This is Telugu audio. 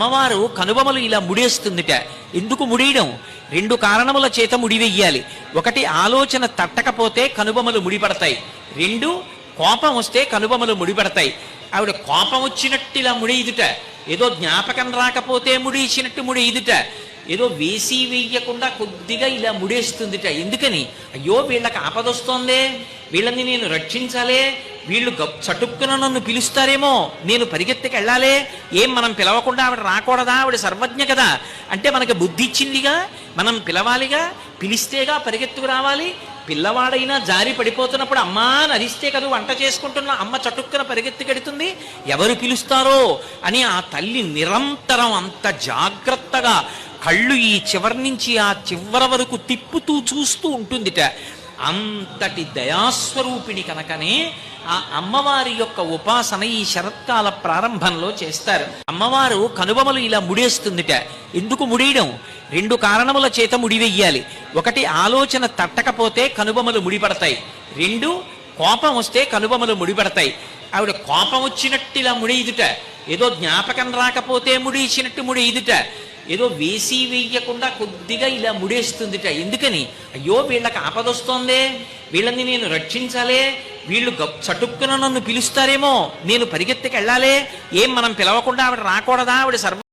అమ్మవారు కనుబొమలు ఇలా ముడేస్తుందిట. ఎందుకు ముడియడం? రెండు కారణముల చేత ముడివెయ్యాలి. ఒకటి ఆలోచన తట్టకపోతే కనుబొమలు ముడిపడతాయి. రెండు కోపం వస్తే కనుబొమలు ముడిపడతాయి. ఆవిడ కోపం వచ్చినట్టు ఇలా ముడియుదుట. ఏదో జ్ఞాపకం రాకపోతే ముడిచినట్టు ముడియుదుట. ఏదో వేసి వేయకుండా కొద్దిగా ఇలా ముడేస్తుందిట. ఎందుకని? అయ్యో వీళ్ళకి ఆపదొస్తోందే. వీళ్ళని నేను రక్షించాలే వీళ్ళు గప్ చటుక్కున నన్ను పిలుస్తారేమో నేను పరిగెత్తికి వెళ్ళాలే ఏం మనం పిలవకుండా ఆవిడ రాకూడదా ఆవిడ సర్వజ్ఞ కదా? అంటే మనకి బుద్ధి ఇచ్చిందిగా మనం పిలవాలిగా పిలిస్తేగా పరిగెత్తుకు రావాలి పిల్లవాడైనా జారి పడిపోతున్నప్పుడు అమ్మా అని అరిస్తే కదా వంట చేసుకుంటున్న అమ్మ చటుక్కున పరిగెత్తుకెడుతుంది ఎవరు పిలుస్తారో అని ఆ తల్లి నిరంతరం అంత జాగ్రత్తగా కళ్ళు ఈ చివరి నుంచి ఆ చివరి వరకు తిప్పుతూ చూస్తూ ఉంటుందిట. అంతటి దయాస్వరూపిణి కనుకనే ఆ అమ్మవారి యొక్క ఉపాసన ఈ శరత్కాల ప్రారంభంలో చేస్తారు. అమ్మవారు కనుబొమలు ఇలా ముడేస్తుందిట. ఎందుకు ముడియడం? రెండు కారణముల చేత ముడివెయ్యాలి. ఒకటి ఆలోచన తట్టకపోతే కనుబొమలు ముడిపడతాయి. రెండు కోపం వస్తే కనుబొమలు ముడిపడతాయి. ఆవిడ కోపం వచ్చినట్టు ఇలా ముడేదుట ఏదో జ్ఞాపకం రాకపోతే ముడిచినట్టు ముడేదుట ఏదో వేసి వేయకుండా కొద్దిగా ఇలా ముడేస్తుందిట. ఎందుకని? అయ్యో వీళ్ళకి ఆపదొస్తోందే వీళ్ళని నేను రక్షించాలే. వీళ్ళు గప్ చటుక్కున నన్ను పిలుస్తారేమో. నేను పరిగెత్తికి వెళ్ళాలే ఏం మనం పిలవకుండా ఆవిడ రాకూడదా? ఆవిడ సర్వ